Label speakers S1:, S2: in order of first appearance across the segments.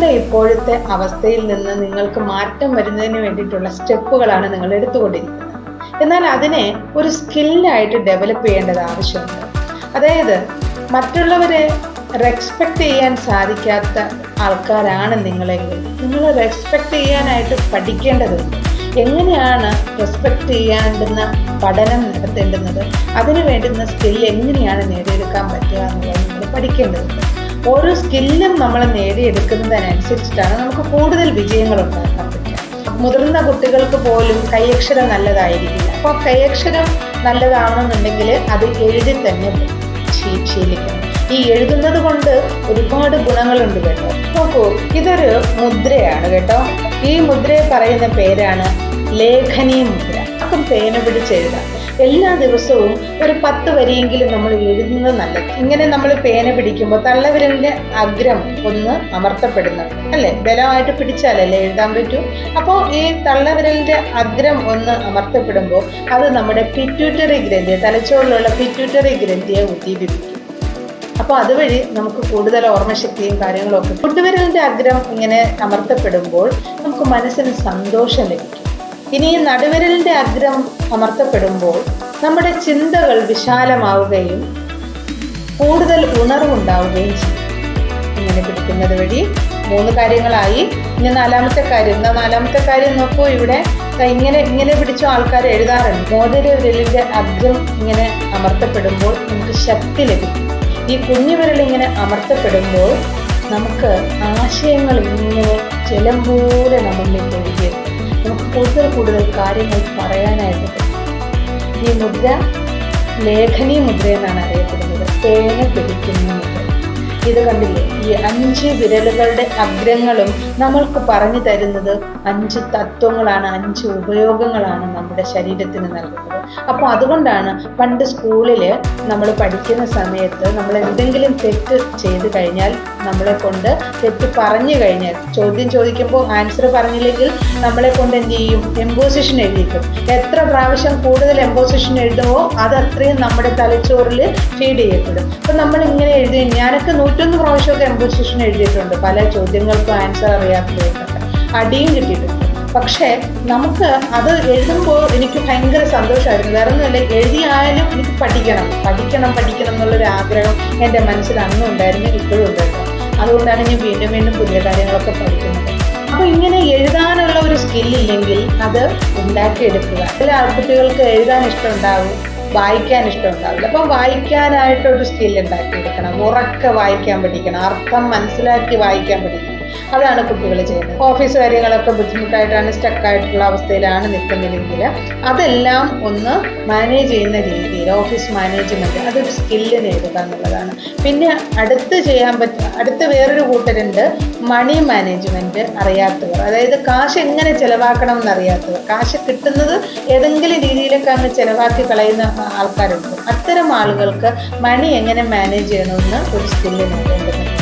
S1: നിങ്ങളുടെ ഇപ്പോഴത്തെ അവസ്ഥയിൽ നിന്ന് നിങ്ങൾക്ക് മാറ്റം വരുന്നതിന് വേണ്ടിയിട്ടുള്ള സ്റ്റെപ്പുകളാണ് നിങ്ങൾ എടുത്തുകൊണ്ടിരിക്കുന്നത്. എന്നാൽ അതിനെ ഒരു സ്കില്ലായിട്ട് ഡെവലപ്പ് ചെയ്യേണ്ടത് ആവശ്യമുണ്ട്. അതായത് മറ്റുള്ളവരെ റെസ്പെക്ട് ചെയ്യാൻ സാധിക്കാത്ത ആൾക്കാരാണ് നിങ്ങളെങ്കിൽ നിങ്ങൾ റെസ്പെക്ട് ചെയ്യാനായിട്ട് പഠിക്കേണ്ടതുണ്ട്. എങ്ങനെയാണ് റെസ്പെക്ട് ചെയ്യാണ്ടുന്ന പഠനം നടത്തേണ്ടുന്നത്? അതിനു വേണ്ടുന്ന സ്കിൽ എങ്ങനെയാണ് നേടിയെടുക്കാൻ പറ്റുക എന്നുള്ളത് നിങ്ങൾ പഠിക്കേണ്ടതുണ്ട്. ഓരോ സ്കില്ലും നമ്മൾ നേടിയെടുക്കുന്നതിനനുസരിച്ചിട്ടാണ് നമുക്ക് കൂടുതൽ വിജയങ്ങൾ ഉണ്ടാക്കാൻ പറ്റുക മുതിർന്ന കുട്ടികൾക്ക് പോലും കൈയക്ഷരം നല്ലതായിരിക്കില്ല. അപ്പോൾ കൈയക്ഷരം നല്ലതാണെന്നുണ്ടെങ്കിൽ അത് എഴുതി തന്നെ ശീലിക്കണം. ഈ എഴുതുന്നത് കൊണ്ട് ഒരുപാട് ഗുണങ്ങളുണ്ട് കേട്ടോ. നോക്കൂ ഇതൊരു മുദ്രയാണ് കേട്ടോ. ഈ മുദ്രയെ പറയുന്ന പേരാണ് ലേഖനി മുദ്ര. ആർക്കും പേന പിടിച്ച് എഴുതാം. എല്ലാ ദിവസവും ഒരു പത്ത് വരിയെങ്കിലും നമ്മൾ എഴുതുന്നത് നല്ലത്. ഇങ്ങനെ നമ്മൾ പേന പിടിക്കുമ്പോൾ തള്ളവിരലിന്റെ അഗ്രം ഒന്ന് അമർത്തപ്പെടുന്നു. അല്ലേ? ബലമായിട്ട് പിടിച്ചാലല്ലേ എഴുതാൻ പറ്റൂ? അപ്പോൾ ഈ തള്ളവിരലിന്റെ അഗ്രം ഒന്ന് അമർത്തപ്പെടുമ്പോൾ അത് നമ്മുടെ പിറ്റ്യൂട്ടറി ഗ്രന്ഥിയെ തലച്ചോറിലുള്ള പിറ്റ്യൂട്ടറി ഗ്രന്ഥിയെ ഉദ്ദീപിപ്പിക്കും അപ്പോൾ അതുവഴി നമുക്ക് കൂടുതൽ ഓർമ്മശക്തിയും കാര്യങ്ങളും ഒക്കെ. ഫുഡ്വിരലിന്റെ അഗ്രം ഇങ്ങനെ അമർത്തപ്പെടുമ്പോൾ നമുക്ക് മനസ്സിന് സന്തോഷം ലഭിക്കും. ഇനി നടുവിരലിന്റെ അഗ്രം അമർത്തപ്പെടുമ്പോൾ നമ്മുടെ ചിന്തകൾ വിശാലമാവുകയും കൂടുതൽ ഉണർവുണ്ടാവുകയും ചെയ്യും. ഇങ്ങനെ പിടിക്കുന്നത് വഴി മൂന്ന് കാര്യങ്ങളായി. ഇനി നാലാമത്തെ കാര്യം എന്താ നാലാമത്തെ കാര്യം നോക്കൂ. ഇവിടെ ഇങ്ങനെ ഇങ്ങനെ പിടിച്ച ആൾക്കാർ എഴുതാറുണ്ട്. മോതിരവിരലിന്റെ അഗ്രം ഇങ്ങനെ അമർത്തപ്പെടുമ്പോൾ നമുക്ക് ശക്തി ലഭിക്കും. ഈ കുഞ്ഞു വിരൽ ഇങ്ങനെ അമർത്തപ്പെടുമ്പോൾ നമുക്ക് ആശയങ്ങൾ ഇങ്ങനെ ജലം പോലെ നമ്മളിലേക്ക് ഒഴുകിയെത്തും. നമുക്ക് കൂടുതൽ കൂടുതൽ കാര്യങ്ങൾ പറയാനായിട്ട് ഈ മുദ്ര ലേഖനി മുദ്ര എന്നാണ് അറിയപ്പെടുന്നത്. തേന പിടിക്കുന്ന മുദ്ര ഇത് കണ്ടില്ലേ? ഈ അഞ്ച് വിരലുകളുടെ അഗ്രങ്ങളും നമ്മൾക്ക് പറഞ്ഞു തരുന്നത് അഞ്ച് തത്വങ്ങളാണ് അഞ്ച് ഉപയോഗങ്ങളാണ് നമ്മുടെ ശരീരത്തിന് നൽകുന്നത്. അപ്പോൾ അതുകൊണ്ടാണ് പണ്ട് സ്കൂളിൽ നമ്മൾ പഠിക്കുന്ന സമയത്ത് നമ്മൾ എന്തെങ്കിലും തെറ്റ് ചെയ്ത് കഴിഞ്ഞാൽ നമ്മളെ കൊണ്ട് തെറ്റ് പറഞ്ഞു കഴിഞ്ഞാൽ ചോദ്യം ചോദിക്കുമ്പോൾ ആൻസർ പറഞ്ഞില്ലെങ്കിൽ നമ്മളെ കൊണ്ട് എന്ത് ചെയ്യും? എംബോസിഷൻ എഴുതിക്കും എത്ര പ്രാവശ്യം കൂടുതൽ എംബോസിഷൻ എഴുതുമോ അത് അത്രയും നമ്മുടെ തലച്ചോറിൽ ഫീഡ് ചെയ്യപ്പെടും. അപ്പം നമ്മൾ ഇങ്ങനെ എഴുതി ഞാനൊക്കെ നൂറ്റൊന്ന് പ്രാവശ്യമൊക്കെ എംപോസിഷൻ എഴുതിയിട്ടുണ്ട്. പല ചോദ്യങ്ങൾക്കും ആൻസർ അറിയാത്തതൊക്കെ അടിയും കിട്ടിയിട്ടുണ്ട്. പക്ഷേ നമുക്ക് അത് എഴുതുമ്പോൾ എനിക്ക് ഭയങ്കര സന്തോഷമായിരുന്നു. വേറെ ഒന്നുമല്ല എഴുതിയായാലും എനിക്ക് പഠിക്കണം. പഠിക്കണം പഠിക്കണം എന്നുള്ളൊരു ആഗ്രഹം എന്റെ മനസ്സിൽ അന്നും ഉണ്ടായിരുന്നു ഇപ്പോഴും ഉണ്ടായിരുന്നു. അതുകൊണ്ടാണ് ഞാൻ വീണ്ടും വീണ്ടും പുതിയ കാര്യങ്ങളൊക്കെ പഠിക്കുന്നത്. അപ്പോൾ ഇങ്ങനെ എഴുതാനുള്ള ഒരു സ്കില്ലില്ലെങ്കിൽ അത് ഉണ്ടാക്കിയെടുക്കുക. ചില ആൺകുട്ടികൾക്ക് എഴുതാൻ ഇഷ്ടമുണ്ടാവും. വായിക്കാൻ ഇഷ്ടമുണ്ടാവില്ല. അപ്പം വായിക്കാനായിട്ടൊരു സ്കിൽ ഉണ്ടാക്കിയെടുക്കണം. ഉറക്കെ വായിക്കാൻ പഠിക്കണം. അർത്ഥം മനസ്സിലാക്കി വായിക്കാൻ പഠിക്കണം. അതാണ് കുട്ടികൾ ചെയ്യുന്നത്. ഓഫീസ് കാര്യങ്ങളൊക്കെ ബുദ്ധിമുട്ടായിട്ടാണ് സ്റ്റക്ക് ആയിട്ടുള്ള അവസ്ഥയിലാണ് നിൽക്കുന്നതെങ്കിൽ അതെല്ലാം ഒന്ന് മാനേജ് ചെയ്യുന്ന രീതിയിൽ ഓഫീസ് മാനേജ്മെന്റ് അതൊരു സ്കില്ല് നേടുക എന്നുള്ളതാണ്. പിന്നെ അടുത്ത് ചെയ്യാൻ പറ്റുക അടുത്ത് വേറൊരു കൂട്ടരുണ്ട് മണി മാനേജ്മെന്റ് അറിയാത്തവർ. അതായത് കാശ് എങ്ങനെ ചെലവാക്കണം എന്നറിയാത്തവർ. കാശ് കിട്ടുന്നത് ഏതെങ്കിലും രീതിയിലൊക്കെ അങ്ങ് ചിലവാക്കി കളയുന്ന ആൾക്കാരുണ്ട്. അത്തരം ആളുകൾക്ക് മണി എങ്ങനെ മാനേജ് ചെയ്യണമെന്ന് ഒരു സ്കില്ല് നേടേണ്ടതുണ്ട്.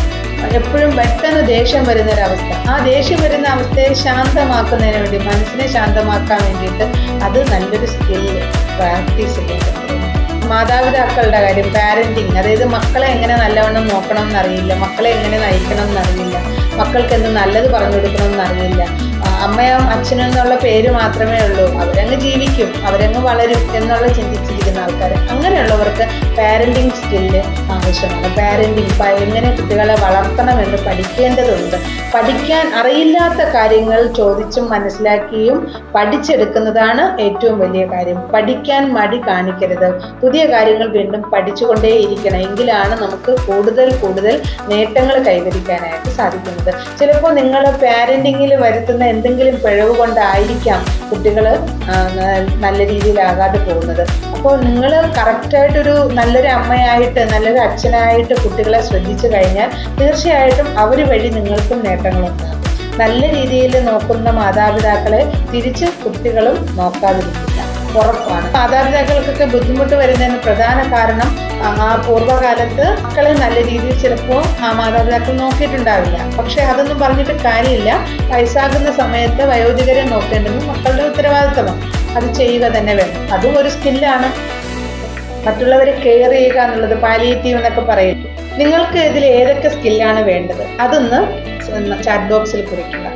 S1: എപ്പോഴും പെട്ടെന്ന് ദേഷ്യം വരുന്ന ഒരവസ്ഥ ആ ദേഷ്യം വരുന്ന അവസ്ഥയെ ശാന്തമാക്കുന്നതിന് വേണ്ടി മനസ്സിനെ ശാന്തമാക്കാൻ വേണ്ടിയിട്ട് അത് നല്ലൊരു സ്കില്ല് പ്രാക്ടീസ് ചെയ്യുന്നത് മാതാപിതാക്കളുടെ കാര്യം പാരന്റിങ് അതായത് മക്കളെ എങ്ങനെ നല്ലവണ്ണം നോക്കണം എന്നറിയില്ല മക്കളെ എങ്ങനെ നയിക്കണം എന്നറിയില്ല മക്കൾക്ക് എന്ത് നല്ലത് പറഞ്ഞു കൊടുക്കണം എന്നറിയില്ല അമ്മയും അച്ഛനും എന്നുള്ള പേര് മാത്രമേ ഉള്ളൂ. അവരങ്ങ് ജീവിക്കും അവരങ്ങ് വളരും എന്നുള്ള ചിന്തിച്ചിരിക്കുന്ന ആൾക്കാർ അങ്ങനെയുള്ളവർക്ക് പാരന്റിങ് സ്കില്ല് ആവശ്യമാണ്. പാരന്റിങ് എങ്ങനെ കുട്ടികളെ വളർത്തണമെന്ന് പഠിക്കേണ്ടതുണ്ട്. പഠിക്കാൻ അറിയില്ലാത്ത കാര്യങ്ങൾ ചോദിച്ചും മനസ്സിലാക്കിയും പഠിച്ചെടുക്കുന്നതാണ് ഏറ്റവും വലിയ കാര്യം. പഠിക്കാൻ മടി കാണിക്കരുത്. പുതിയ കാര്യങ്ങൾ വീണ്ടും പഠിച്ചുകൊണ്ടേയിരിക്കണം. എങ്കിലാണ് നമുക്ക് കൂടുതൽ കൂടുതൽ നേട്ടങ്ങൾ കൈവരിക്കാനായിട്ട് സാധിക്കുന്നത്. ചിലപ്പോൾ നിങ്ങൾ പാരന്റിങ്ങിൽ വരുത്തുന്ന എന്തെങ്കിലും പിഴവ് കൊണ്ടായിരിക്കാം കുട്ടികൾ നല്ല രീതിയിലാകാതെ പോകുന്നത്. അപ്പോൾ നിങ്ങൾ കറക്റ്റായിട്ടൊരു നല്ലൊരു അമ്മയായിട്ട് നല്ലൊരു അച്ഛനായിട്ട് കുട്ടികളെ ശ്രദ്ധിച്ചു കഴിഞ്ഞാൽ തീർച്ചയായിട്ടും അവർ വഴി നിങ്ങൾക്കും നേട്ടങ്ങളുണ്ടാകും നല്ല രീതിയിൽ നോക്കുന്ന മാതാപിതാക്കളെ തിരിച്ച് കുട്ടികളും നോക്കാതിരിക്കില്ല. ഉറപ്പാണ്. മാതാപിതാക്കൾക്കൊക്കെ ബുദ്ധിമുട്ട് വരുന്നതിന് പ്രധാന കാരണം ആ പൂർവകാലത്ത് മക്കളെ നല്ല രീതിയിൽ ചിലപ്പോൾ ആ മാതാപിതാക്കൾ നോക്കിയിട്ടുണ്ടാവില്ല. പക്ഷെ അതൊന്നും പറഞ്ഞിട്ട് കാര്യമില്ല. വയസ്സാകുന്ന സമയത്ത് വയോധികരെ നോക്കേണ്ടത് മക്കളുടെ ഉത്തരവാദിത്തമാണ്. അത് ചെയ്യുക തന്നെ വേണം. അതും ഒരു സ്കില്ലാണ് മറ്റുള്ളവരെ കെയർ ചെയ്യുക എന്നുള്ളത് പാലിയേറ്റീവ് എന്നൊക്കെ പറയുന്നു നിങ്ങൾക്ക് ഇതിൽ ഏതൊക്കെ സ്കില്ലാണ് വേണ്ടത്? അതൊന്ന് ചാറ്റ് ബോക്സിൽ കുറിക്കുക.